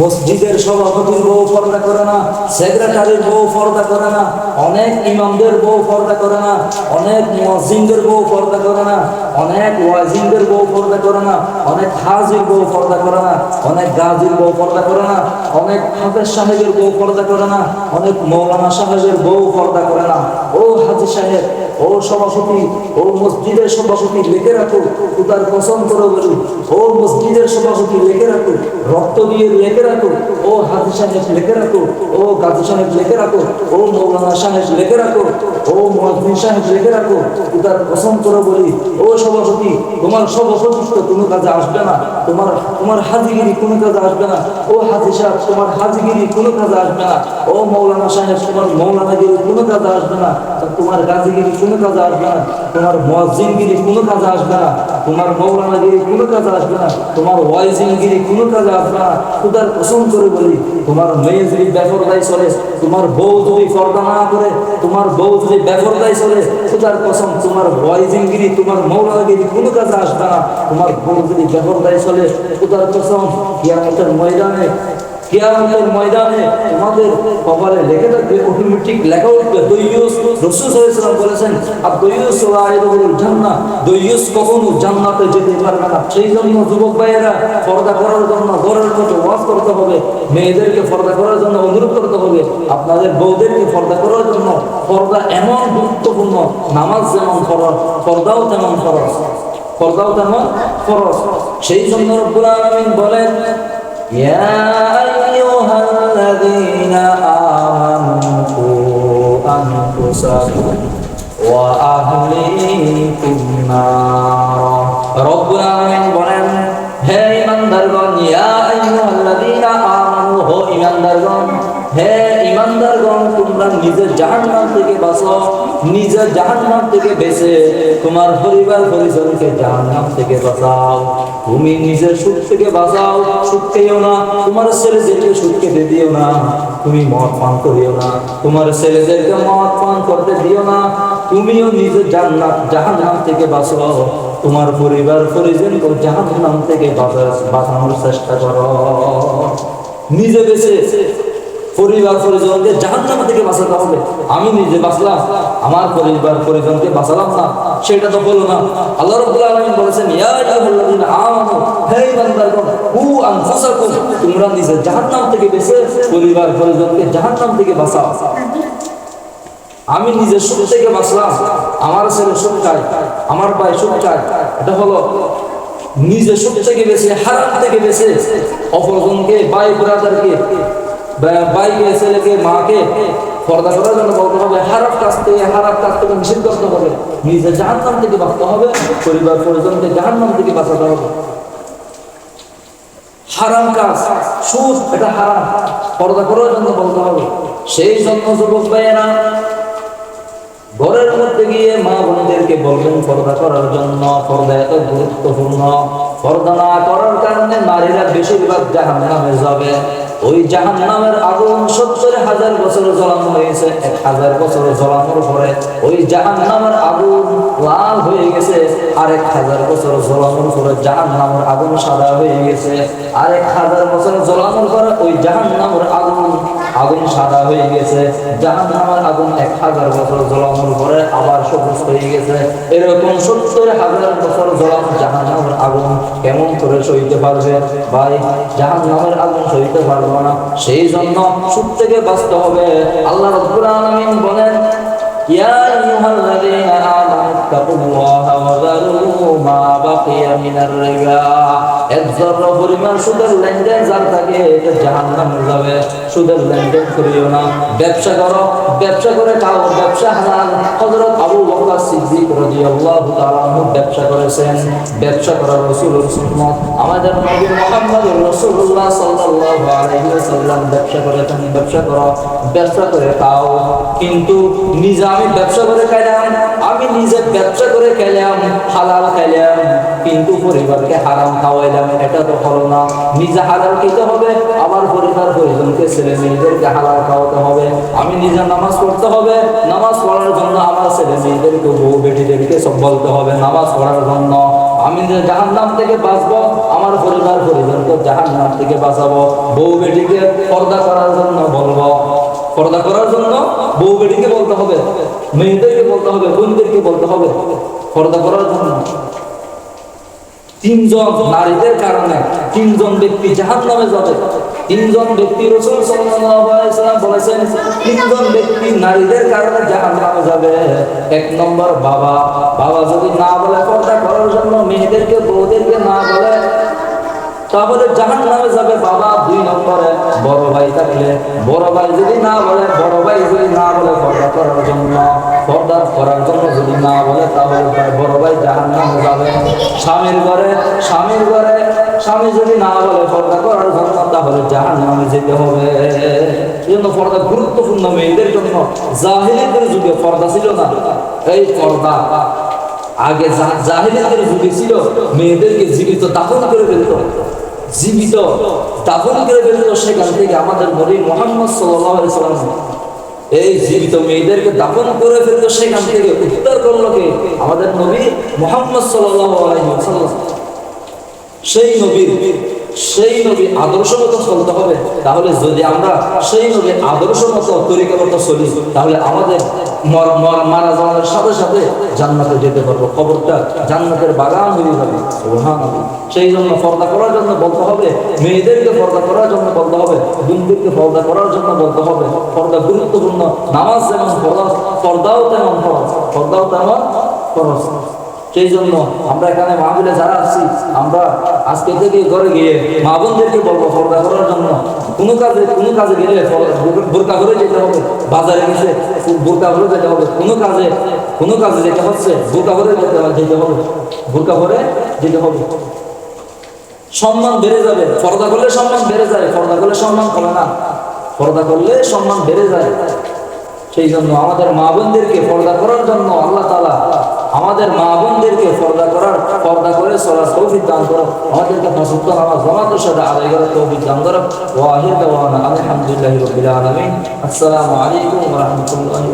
মসজিদের সভাপতির বউ পর্দা করে না, সেক্রেটারির বউ পর্দা করে না, অনেক ইমামদের বউ পর্দা করে না, অনেক মসজিদের বউ পর্দা করে না, অনেক ওয়াজিনদের বউ পর্দা করে না, অনেক হাজির বউ পর্দা করে না, অনেক গাজির বউ পর্দা করে না, অনেক হাফেজ সাহেবের বউ পর্দা করে না, অনেক মৌলানা সাহেবের বউ পর্দা করে না। ও হাজি সাহেব ও সভাপতি ও মসজিদের সভাপতি লিখে রাখো খুদার কসম করে বলি ও মসজিদের সভাপতি লিখে রাখো, রক্ত দিয়ে লিখে রাখো, ও হাজি সাহেব লিখে রাখো, ও গাজী সাহেব লিখে রাখো, ও মৌলানা সাহেব লিখে রাখো, ও মসজিদ সাহেব লিখে রাখো খুদার কসম করে বলি, ও সভাপতি তোমার সভাপতিত্ব কোনো কাজে আসবে না, তোমার তোমার হাজিগিরি কোনো কাজে আসবে না, ও হাজি সাহেব, তোমার হাজিগিরি কোনো কাজে আসবে না, ও মৌলানা সাহেব, তোমার মৌলানাগিরি কোনো কাজে আসবে না তোমার গাজীগিরি কোনো কাজে আসবে না। তোমার মসজিদগিরি কোনো কাজে আসবে না। তোমার মৌলানাগিরি কোনো কাজে আসবে না। তোমার ওয়াইজিনগিরি কোনো কাজে আসবে না। খুদার কসম করে বলি, তোমার মেয়ে যদি বেফরদাই চলে, তোমার বউ যদি পর্দা না করে, তোমার বউ যদি বেফরদাই চলে, খুদার কসম, তোমার ওয়াইজিনগিরি, তোমার মৌলানাগিরি কোনো কাজে আসবে না। তোমার বউ যদি বেফরদাই চলে, খুদার কসম ময়দানে কিয়ামতের ময়দানে তোমাদের কপালে থাকবে অটোমেটিক লেখা উঠবে। রাসূল আলাইহি বলেছেন আর জান্নাহ। দইয়ুস কখনো জান্নাতে যেতে পারবে না। সেই জন্য যুবক ভাইয়েরা, পর্দা করার জন্য ঘরের মতো ওয়াজ করতে হবে, মেয়েদেরকে পর্দা করার জন্য অনুরোধ করতে হবে, আপনাদের বউদেরকে পর্দা করার জন্য পর্দা এমন গুরুত্বপূর্ণ, নামাজ যেমন ফরজ, পর্দাও তেমন ফরজ, পর্দাও তেমন ফরজ। সেই জন্য রব্বুল আলামিন বলেন يا أيها الذين آمنوا قوا أنفسكم وأهليكم نارا رب العالمين বলেন হে ইমানদারগণ ইয়া আইয়ুহাল্লাযীনা নিজের জাহান্নাম থেকে বাঁচো নিজের জাহান্নাম থেকে বেঁচে তোমার পরিবার পরিজনকে জাহান্নাম থেকে বাঁচাও। তুমি নিজের সুখ থেকে বাঁচাও, সুখ খেয়েও না, তোমার ছেলেদেরকে সুখ খেতে দিও না, তুমি মদ পান করিও না, তোমার ছেলেদেরকে মদ পান করতে দিও না, তুমিও নিজের জান্নাত, জাহান্নাম থেকে বাঁচো তোমার পরিবার পরিজনকে জাহান্নাম থেকে বাঁচা- বাঁচানোর চেষ্টা করো। নিজে বেঁচে পরিবার পরিজনকে জাহান্নাম থেকে বাঁচাতে হবে। আমি নিজে বাঁচলাম, আমার পরিবার পরিজনকে বাঁচালাম না, সেটা তো বলো না। আল্লাহ রাব্বুল আলামিন বলেছেন তোমরা নিজে জাহান্নাম থেকে বেঁচে পরিবার পরিজনকে জাহান্নাম থেকে বাঁচাও। আমি নিজের সুখ থেকে বাঁচলাম, আমার ছেলে সুখ চাই আমার ভাই সুখ চাই এটা হলো নিজের সুখ থেকে বেঁচে, হারাম থেকে বেঁচে, অপরজনকে ভাই ব্রাদারকে ছেলেকে, মাকে পর্দা করার জন্য বলতে হবে হারাপ হারাপ করতে হবে। জাহান্নাম থেকে বাঁচতে হবে, পরিবার পরিজনকে থেকে বাঁচাতে হবে। হারাম কাজ, সুদ, এটা হারাম। পর্দা করার জন্য বলতে হবে, সেই জন্য যুবক ভাইয়েরা ঘরের মধ্যে গিয়ে মা বোনদেরকে বলবেন, পর্দা করার জন্য, পর্দা এত গুরুত্বপূর্ণ। পর্দা না করার কারণে নারীরা বেশিরভাগ জাহান নামে যাবে। ওই জাহান নামের আগুন সত্তর হাজার বছর জ্বলানো হয়েছে। এক হাজার বছর জ্বলানোর পরে ওই জাহান নামের আগুন লাল হয়ে গেছে। আরেক হাজার বছর জ্বলানোর পরে জাহান নামের আগুন সাদা হয়ে গেছে। আরেক হাজার বছর জ্বলানোর পরে ওই জাহান নামের আগুন আগুন সাদা হয়ে গেছে। জাহান নামের আগুন এক হাজার বছর জ্বলানোর পরে আবার সবুজ হয়ে গেছে। এরকম সত্তর হাজার বছর জ্বলানো জাহান নামের আগুন কেমন করে সইতে পারবে? ভাই জাহান নামের আগুন সইতে পারবে না। সেই জন্য সুখ থেকে বাঁচতে হবে। আল্লাহ আলামিন বলেন, ইয়া আইয়ুহাল্লাযীনা আমানু তাকুল্লাহা ওয়া যারু মা বাকিয়া মিনার রিবা। ব্যবসা করো খাও, ব্যবসা করেছেন। ব্যবসা করা রাসূলুর আমাদের ব্যবসা করেছেন ব্যবসা করো, ব্যবসা করে খাও। কিন্তু নিজে আমি ব্যবসা করে খাইলাম। আমি নিজে ব্যবসা করে খেলাম, হালাল খাইলাম কিন্তু পরিবারকে হারাম খাওয়াইলাম, এটা তো হলো না। নিজে হালাল খেতে হবে আবার পরিবার পরিজনকে, ছেলে মেয়েদেরকে হালাল খাওয়াতে হবে। আমি নিজে নামাজ পড়তে হবে, নামাজ পড়ার জন্য আমার ছেলে মেয়েদেরকে, বউ বেটিদেরকে সব বলতে হবে, নামাজ পড়ার জন্য। আমি জাহান নাম থেকে বাঁচবো, আমার পরিবার পরিবারকে জাহান নাম থেকে বাঁচাবো। বউ বেটিকে পর্দা করার জন্য বলব। পর্দা করার জন্য বউ বেটিকে বলতে হবে, মেয়েদেরকে বলতে হবে, বোনদেরকে বলতে হবে, পর্দা করার জন্য। তিনজন নারীদের কারণে তিনজন ব্যক্তি জাহান নামে যাবে। তিনজন ব্যক্তি রসুল সাল্লাম বলেছেন, তিনজন ব্যক্তি নারীদের কারণে জাহান নামে যাবে। এক নম্বর বাবা। বাবা যদি না বলে পর্দা করার জন্য মেয়েদেরকে, বউদেরকে না বলে তাহলে জাহান নামে যাবে বাবা দুই নম্বরে। বড় ভাই থাকলে, বড় ভাই যদি না বলে, বড় ভাই যদি না বলে পর্দা করার জন্য, পর্দা করার জন্য যদি না বলে, তাহলে বড় ভাই জাহান নামে যাবে। স্বামীর ঘরে স্বামীর ঘরে, স্বামী যদি না বলে পর্দা করার জন্য, তাহলে জাহান নামে যেতে হবে। এই জন্য পর্দা গুরুত্বপূর্ণ মেয়েদের জন্য, জাহিলিদের যুগে পর্দা ছিল না। এই পর্দা আগে জা- জাহিলিয়াতের যুগে ছিল, মেয়েদেরকে জীবিত দাফন করে ফেলত। জীবিত দাফন করে ফেলল সেখান থেকে আমাদের নবী মোহাম্মদ সাল্লাম। এই জীবিত মেয়েদেরকে দাফন করে ফেলল সেখান থেকে উত্তর করল কে? আমাদের নবী মোহাম্মদ সাল্লাম সেই নবীর সেই নবী আদর্শ মতো চলতে হবে। তাহলে যদি আমরা সেই নবীর আদর্শ মতো তরিকা মতো চলি, তাহলে আমাদের মর- যাওয়ার সাথে সাথে জান্নাতে যেতে পারব। জান্নাতের বাগান হয়ে যাবে। সেই জন্য পর্দা করার জন্য বলতে হবে, মেয়েদেরকে পর্দা করার জন্য বলতে হবে পর্দা করার জন্য বলতে হবে, পর্দা গুরুত্বপূর্ণ, নামাজ যেমন পর্দাও তেমন পর্দাও তেমন সেই জন্য আমরা এখানে মাহবিলে যারা আছি, আমরা আজকে থেকে ঘরে গিয়ে মা বোনদেরকে বলব, পর্দা করার জন্য কোনো কাজে কোনো কাজে গেলে বোরকা করে যেতে হবে, বাজারে গেছে, বোরকা করে যেতে হবে, কোনো কাজে কোনো কাজে যেতে হচ্ছে, বোরকা করে যেতে হবে যেতে হবে, বোরকা করে যেতে হবে। সম্মান বেড়ে যাবে, পর্দা করলে সম্মান বেড়ে যায়, পর্দা করলে সম্মান কমে না। পর্দা করলে সম্মান বেড়ে যায়। সেই জন্য আমাদের মা বোনদেরকে পর্দা করার জন্য আল্লাহ আমাদের মা বোনদেরকে পর্দা করার পর্দা করে সলাস তৌফিক দান করো। আমাদেরকে প্রসুদ্ধ নামাজ জমাতের সাথে আদায় করার তৌফিক দান করো। ওয়াহিদ আলহামদুলিল্লাহি রাব্বিল আলামিন। আসসালামু আলাইকুম রাহমাতুল্লাহি